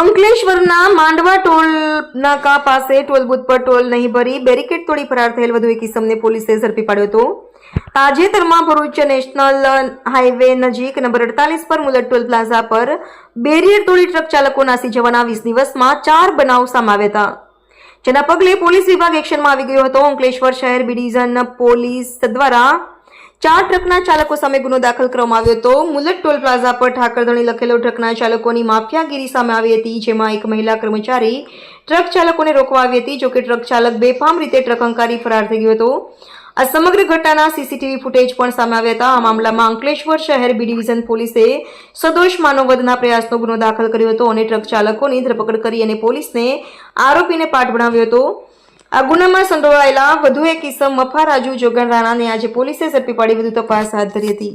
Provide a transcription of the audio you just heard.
અંકલેશ્વરના માંડવા ટોલ નાકા પાસે toll booth પર ટોલ નહીં ભરી, બેરિકેડ તોડી ફરાર થયેલ વધુ એક ઇસમને પોલીસે ઝડપી પાડ્યો હતો. તાજેતરમાં ભરૂચ નેશનલ હાઈવે નજીક નંબર અડતાલીસ પર મુલત ટોલ પ્લાઝા પર બેરિયર તોડી ટ્રક ચાલકો નાસી જવાના વીસ દિવસમાં ચાર બનાવ સામે હતા. જેના પગલે પોલીસ વિભાગ એક્શનમાં આવી ગયો હતો. અંકલેશ્વર શહેર બી ડિવિઝન પોલીસ દ્વારા ચાર ટ્રકના ચાલકો સામે ગુનો દાખલ કરવામાં આવ્યો હતો. મુલત ટોલ પ્લાઝા પર ઠાકરધણી લખેલો ટ્રકના ચાલકોની માફિયાગીરી સામે આવી હતી, જેમાં એક મહિલા કર્મચારી ટ્રક ચાલકોને રોકવા આવી હતી, જોકે ટ્રક ચાલક બેફામ રીતે ટ્રક હંકારી ફરાર થઈ ગયો હતો. આ સમગ્ર ઘટનાના સીસીટીવી ફૂટેજ પણ સામે આવ્યા હતા. આ મામલામાં અંકલેશ્વર શહેર બી ડિવિઝન પોલીસે સદોષ માનવવધના પ્રયાસનો ગુનો દાખલ કર્યો હતો અને ટ્રક ચાલકોની ધરપકડ કરી અને પોલીસને આરોપીને પાઠ ભણાવ્યો હતો. આ ગુનામાં સંડોવાયેલા વધુ એક કિસ્સા મફા રાજુ જોગણ રાણાને આજે પોલીસે ઝડપી પાડી, વધુ તપાસ હાથ ધરી હતી.